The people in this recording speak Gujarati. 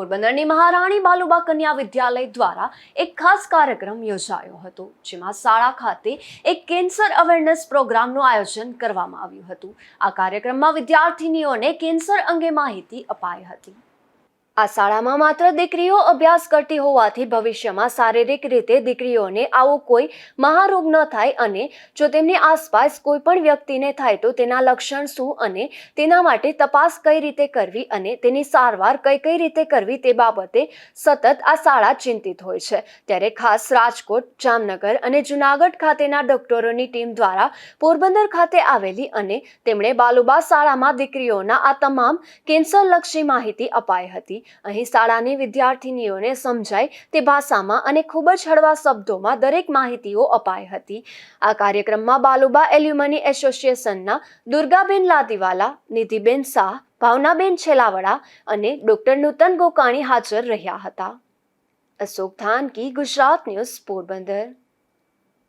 પોરબંદરની મહારાણી બાલુબા કન્યા વિદ્યાલય દ્વારા એક ખાસ કાર્યક્રમ યોજાયો હતો, જેમાં શાળા ખાતે એક કેન્સર અવેરનેસ પ્રોગ્રામનું આયોજન કરવામાં આવ્યું હતું. આ કાર્યક્રમમાં વિદ્યાર્થિનીઓને કેન્સર અંગે માહિતી અપાઈ હતી. આ શાળામાં માત્ર દીકરીઓ અભ્યાસ કરતી હોવાથી ભવિષ્યમાં શારીરિક રીતે દીકરીઓને આવો કોઈ મહારોગ ન થાય અને જો તેમની આસપાસ કોઈ પણ વ્યક્તિને થાય તો તેના લક્ષણ શું અને તેના માટે તપાસ કઈ રીતે કરવી અને તેની સારવાર કઈ કઈ રીતે કરવી તે બાબતે સતત આ શાળા ચિંતિત હોય છે. ત્યારે ખાસ રાજકોટ, જામનગર અને જુનાગઢ ખાતેના ડોક્ટરોની ટીમ દ્વારા પોરબંદર ખાતે આવેલી અને તેમણે બાલુબા શાળામાં દીકરીઓના આ તમામ કેન્સરલક્ષી માહિતી અપાઈ હતી. અહીં શાળાની વિદ્યાર્થિનીઓને સમજાય તે ભાષામાં અને ખૂબ જ હળવા શબ્દોમાં દરેક માહિતીઓ અપાઈ હતી. આ કાર્યક્રમમાં બાલુબા એલ્યુમની એસોસિએશનના દુર્ગાબેન લાદીવાલા નિધિબેન શાહ, ભાવનાબેન છેલાવડા અને ડોક્ટર નૂતન ગોકાણી હાજર રહ્યા હતા. અશોક ધાનકી ગુજરાત ન્યૂઝ પોરબંદર.